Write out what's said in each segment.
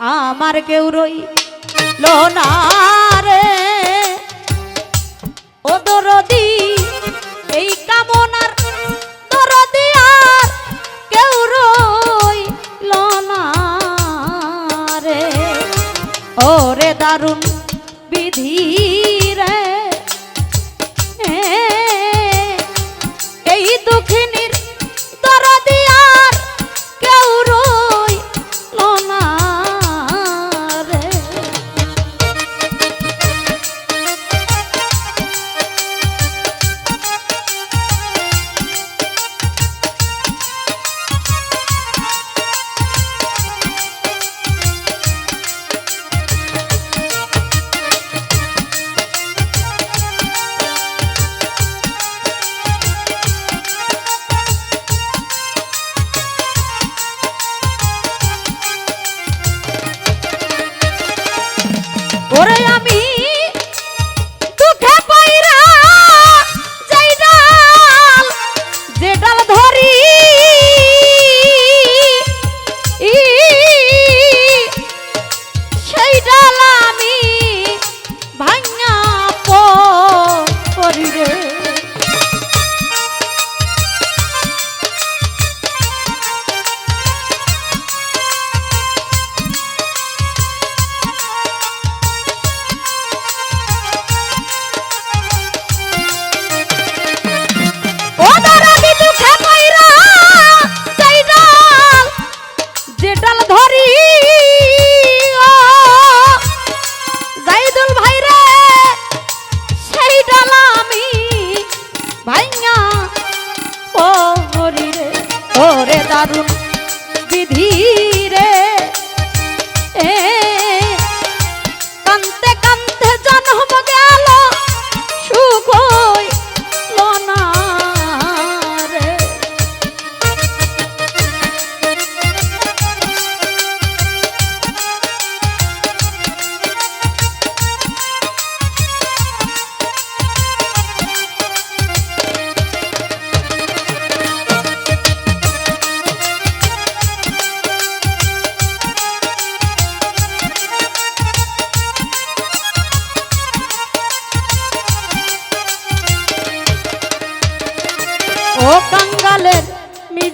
আমার কেউ রই লোনারে ও দরদি, এই কামনার দরদি আর কেউ রই লোনারে ওরে দারুণ বিধি ওরে আমি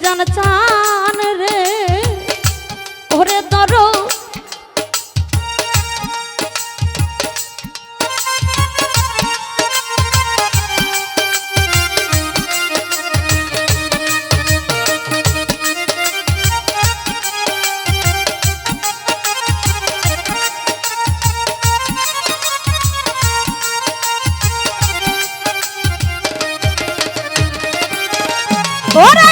জান চান রে ওরে দর ¡Hora!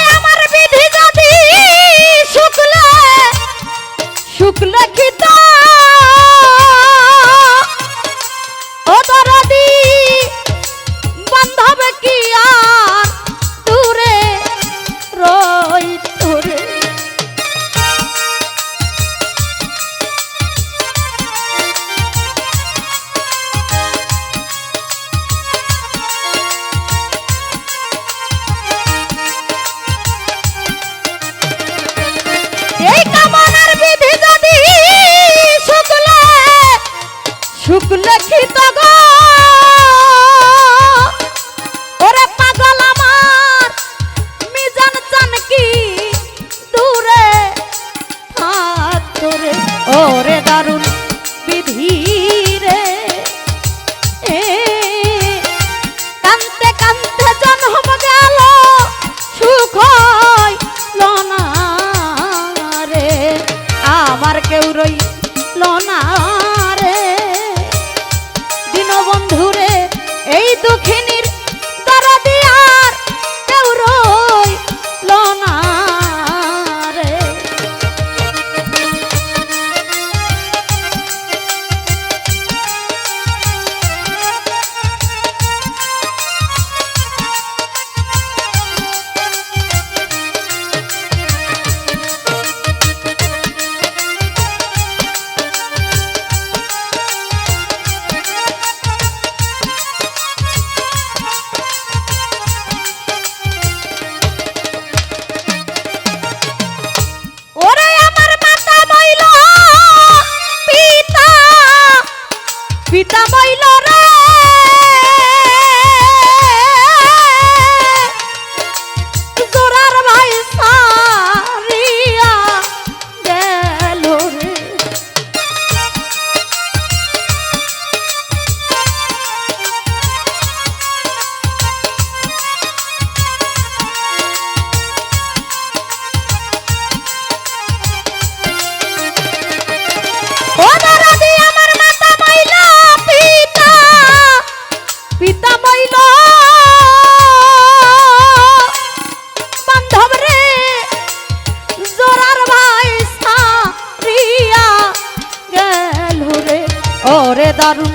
দারুণ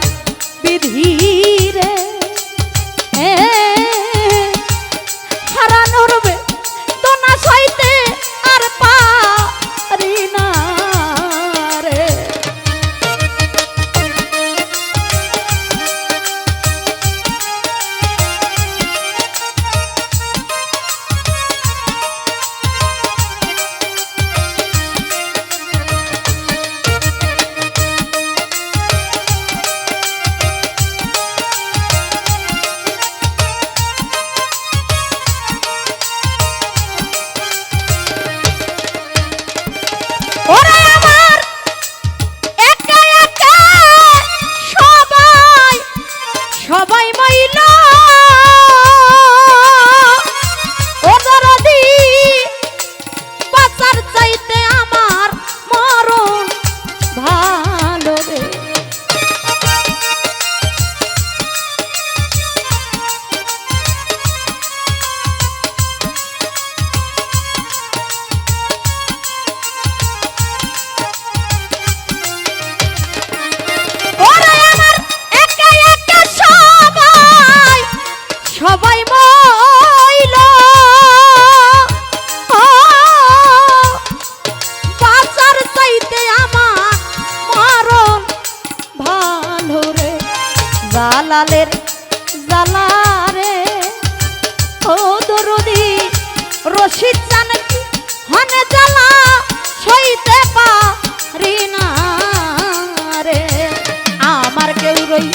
বিধি রে হ্যাঁ, হারানোর বে জালের জালারে। ও দরদি, রশিদ জান হনে জালা সইতে পারি না রে? আমার কেউ রই